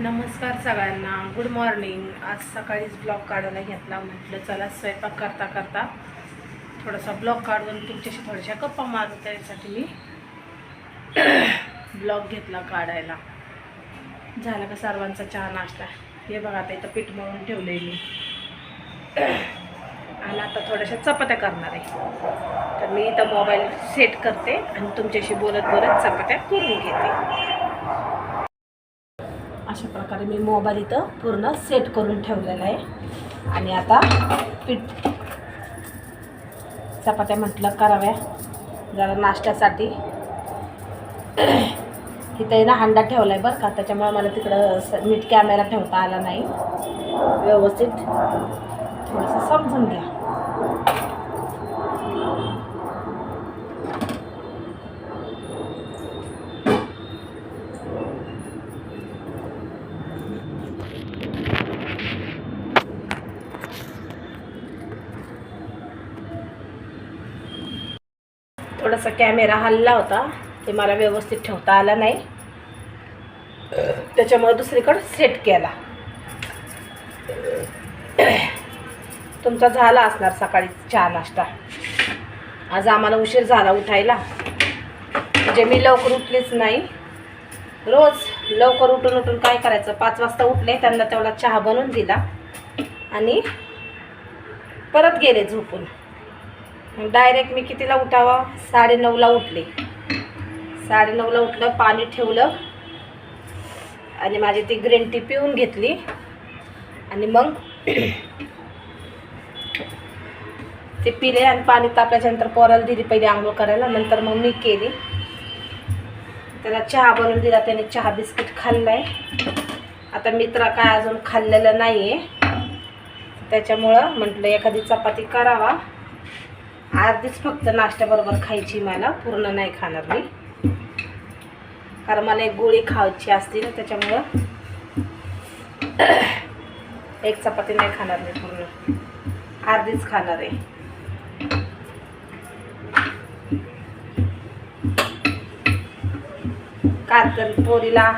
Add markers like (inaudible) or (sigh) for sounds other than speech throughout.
नमस्कार सगळ्यांना. Good morning आज सकाळीच ब्लॉग काढायला घेतला. म्हटलं चला स्वयंपाक करता करता थोडासा ब्लॉग काढून तुमच्याशी थोड्याशा गप्पा मारू त्यासाठी मी (clears throat) ब्लॉग घेतला काढायला. झाला का सर्वांचा चहा नाश्ता? हे बघा आता इथं पीठ मळून ठेवले मी. (clears throat) आणि आता थोड्याशा चपात्या करणार आहे. तर मी इथं मोबाईल सेट करते आणि तुमच्याशी बोलत बोलत चपात्या करून घेते. अशा प्रकारे मी मोबाईल इथं पूर्ण सेट करून ठेवलेला आहे. आणि आता पीठ चपात्या म्हटलं कराव्या. जरा नाश्त्यासाठी. (clears throat) तिथं ना हांडा ठेवला आहे बरं का त्याच्यामुळे मला तिकडं स- नीट कॅमेरा ठेवता आला नाही. व्यवस्थित. थोडंसं समजून घ्या. थोडासा कॅमेरा हल्ला होता. ते मला व्यवस्थित ठेवता आला नाही. त्याच्यामुळे दुसरीकडं सेट केला. तुमचा झाला असणार सकाळी चहा नाश्ता. आज आम्हाला उशीर झाला उठायला. म्हणजे मी लवकर उठलीच नाही. रोज लवकर उठून उठून काय करायचं? पाच वाजता उठले त्यांना तेवढा चहा बनवून दिला. आणि परत गेले झोपून. डायरेक्ट मी कितीला उठावा? साडेनऊला उठले. साडेनऊला उठलं पाणी ठेवलं. आणि माझी ती ग्रीन टी पिऊन घेतली. आणि मग (clears throat) ते पिले आणि पाणी तापल्याच्यानंतर पोराला दिली पहिले आंघोळ करायला. नंतर मग मी केली. त्याला चहा बनवून दिला. त्याने चहा बिस्किट खाल्लाय. आता मित्रा काय अजून खाल्लेलं नाही आहे त्याच्यामुळं म्हटलं एखादी चपाती करावा. अर्धीच फक्त नाश्त्याबरोबर खायची मला पूर्ण नाही खाणार मी. कारण मला एक गोळी खायची असते ना त्याच्यामुळं एक चपाती नाही खाणार मी पूर्ण. अर्धीच खाणार आहे. का तर पोरीला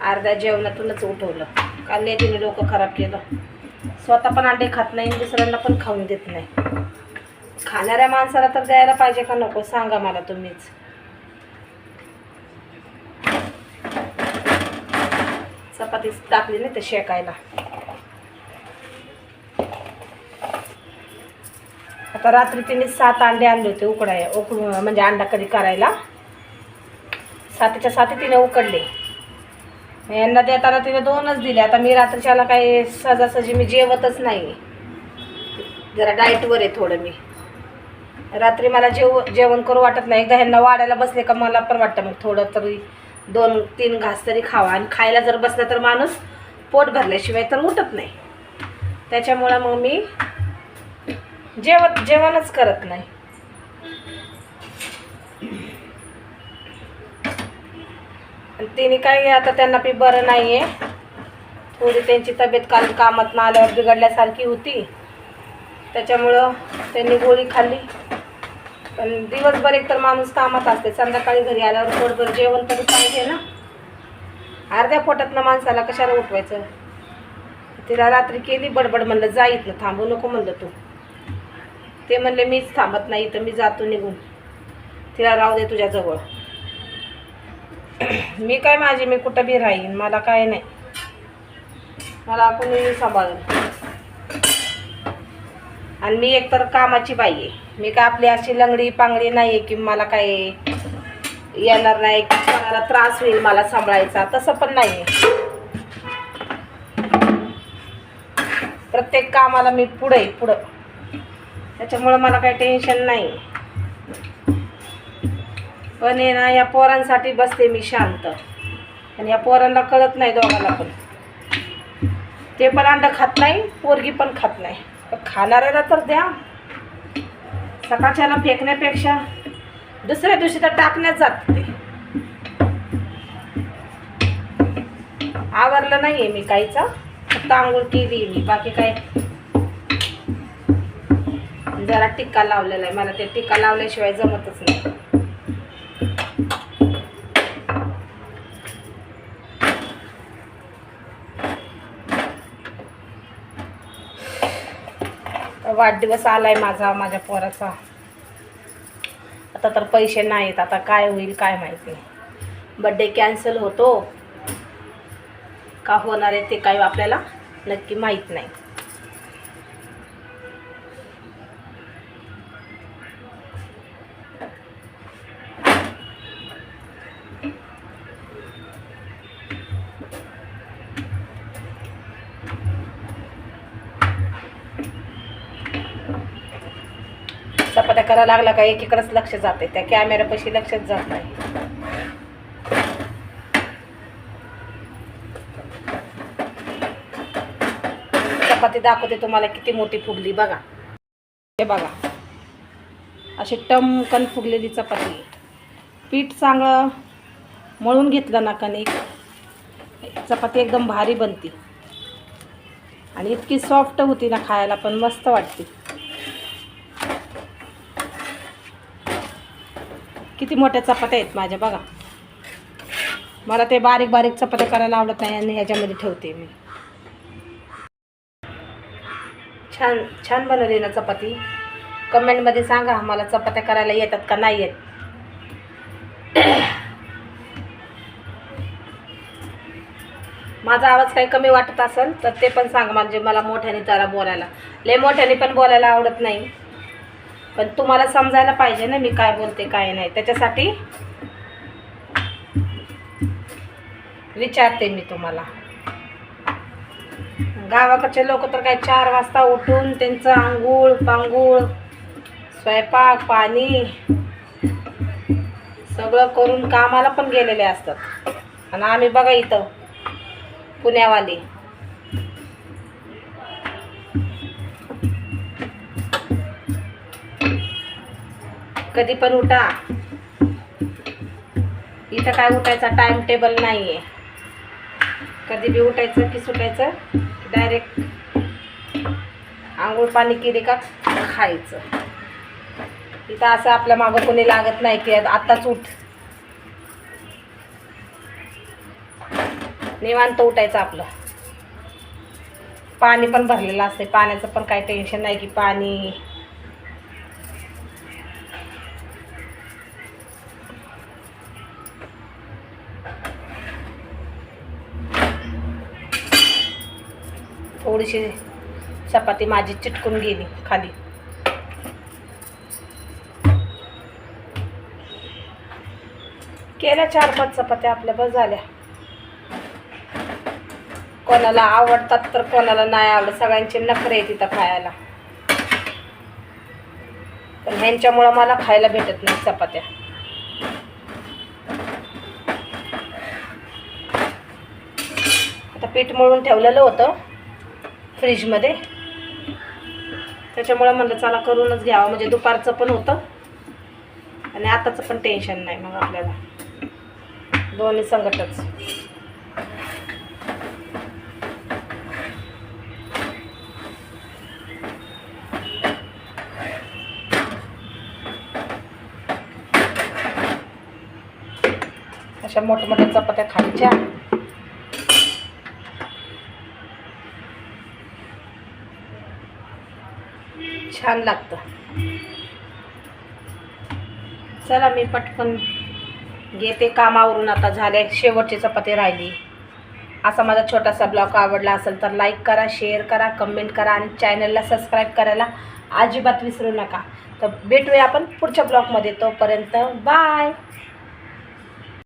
अर्ध्या जेवणातूनच उठवलं. काल तिने डोकं खराब केलं. स्वतः पण अंडे खात नाही आणि दुसऱ्यांना पण खाऊन देत नाही. खाणाऱ्या माणसाला तर द्यायला पाहिजे का नको? सांगा मला तुम्हीच. चपाती टाकली नाही ते शेकायला. आता रात्री तिने सात अंडे आणले होते उकडाय उकडून म्हणजे अंडा कधी करायला? सातीच्या साती तिने उकडले. यांना देताना तिने दोनच दिले. आता मी रात्रीच्याला काही सहजासहजी मी जेवतच नाही जरा डाएटवर आहे थोडं मी. रात्री मला जेव जेवण करू वाटत नाही. एकदा ह्यांना वाढायला बसले का मला पण वाटतं मग थोडं तरी दोन तीन घास तरी खावा. आणि खायला जर बसला तर माणूस पोट भरल्याशिवाय तर उठत नाही. त्याच्यामुळं मग मी जेवत जेवणच करत नाही. आणि तिने काय आता त्यांना बी बरं नाही आहे थोडी त्यांची तब्येत काल कामात आल्यावर बिघडल्यासारखी होती. त्याच्यामुळं त्यांनी गोळी खाल्ली. पण दिवसभर एक तर माणूस कामात असते. संध्याकाळी घरी आल्यावर पोटभर जेवण तरी पाहिजे ना. अर्ध्या पोटातनं माणसाला कशाला उठवायचं? तिला रात्री केली बडबड म्हणलं जाईत ना थांबू नको म्हणलं तू. ते म्हणले मीच थांबत नाही तर मी जातो निघून. तिला राहू दे तुझ्याजवळ मी काय माझी मी कुठं बी राहीन मला काय नाही. मला कोणी सांभाळून आणि मी एकतर कामाची बाई आहे. मी का आपली अशी लंगडी पांगडी नाही आहे की मला काय येणार नाही की कोणाला त्रास होईल मला सांभाळायचा तसं पण नाही आहे. प्रत्येक कामाला मी पुढे पुढं. त्याच्यामुळं मला काही टेन्शन नाही. पण आहे ना या पोरांसाठी बसते मी शांत. आणि या पोरांना कळत नाही दोघांना पण. ते पण अंड खात नाही पोरगी पण खात नाही. खाणाऱ्याला तर द्या. सकाळच्याला फेकण्यापेक्षा दुसऱ्या दिवशी तर टाकण्यात जात. ते आवरलं नाही आहे मी काहीचा. फक्त आंघोळ केली मी. बाकी काय? जरा टिक्का लावलेला आहे. मला ते टिक्का लावल्याशिवाय जमतच नाही. वाढदिवस आलाय माझा माझ्या पोराचा. आता तर पैसे नाहीत आता काय होईल काय माहिती. बड्डे कॅन्सल होतो. का होणार आहे ते काही आपल्याला नक्की माहीत नाही. एखादा करायला लागला का एकीकडंच लक्ष जाते त्या कॅमेऱ्यापाशी लक्षच जात नाही. चपाती दाखवते तुम्हाला किती मोठी फुगली बघा. हे बघा. अशी टमकन फुगलेली चपाती. पीठ चांगलं मळून घेतलं ना कणिक चपाती एकदम भारी बनती. आणि इतकी सॉफ्ट होती ना खायला पण मस्त वाटते. किती मोठ्या चपात्या आहेत माझ्या बघा. मला ते बारीक बारीक चपात्या करायला आवडत नाही आणि ह्याच्यामध्ये ठेवते मी. छान छान बनवली ना चपाती. कमेंटमध्ये सांगा मला चपात्या करायला येतात का नाही येत. माझा आवाज काही कमी वाटत असेल तर ते पण सांगा म्हणजे मला मोठ्याने जरा बोलायला. लय मोठ्याने पण बोलायला आवडत नाही. पण तुम्हाला समजायला पाहिजे ना मी काय बोलते काय नाही. त्याच्यासाठी विचारते मी तुम्हाला. गावाकडचे लोक तर काय चार वाजता उठून त्यांचं आंघोळ पांघोळ स्वयंपाक पाणी सगळं करून कामाला पण गेलेले असतात. आणि आम्ही बघा इथं पुण्यावाली. कधी पण उठा. इथं काय उठायचा? टाइम टेबल नाही आहे कधी बी उठायचं की सुटायचं डायरेक्ट आंघोळ पाणी केली का खायचं. इथं असं आपल्या मागं कोणी लागत नाही की आत्ताच उठ. निवांत उठायचं आपलं. पाणी पण भरलेलं असते पाण्याचं पण काही टेन्शन नाही की पाणी थोडीशी चपाती माझी चिटकून गेली खाली. केल्या चार पाच चपात्या आपल्या बस झाल्या. कोणाला आवडतात तर कोणाला नाही आवडत सगळ्यांचे नखरे तिथं खायला. पण ह्यांच्यामुळं मला खायला भेटत नाही चपात्या. आता पीठ मळून ठेवलेलं होतं. फ्रीजमध्ये. त्याच्यामुळं म्हणलं चला करूनच घ्यावं. म्हणजे दुपारचं पण होतं. आणि आताचं पण टेन्शन नाही मग आपल्याला. दोन्ही संकटच. अशा मोठमोठ्या चपात्या खायच्या. छान लागतं. चला मी पटकन घेते कामावरून. आता झाले शेवटची चपाती राहिली. असा माझा छोटासा ब्लॉग आवडला असेल तर लाईक करा शेअर करा कमेंट करा आणि चॅनलला सबस्क्राईब करायला अजिबात विसरू नका. तर भेटूया आपण पुढच्या ब्लॉगमध्ये. तोपर्यंत बाय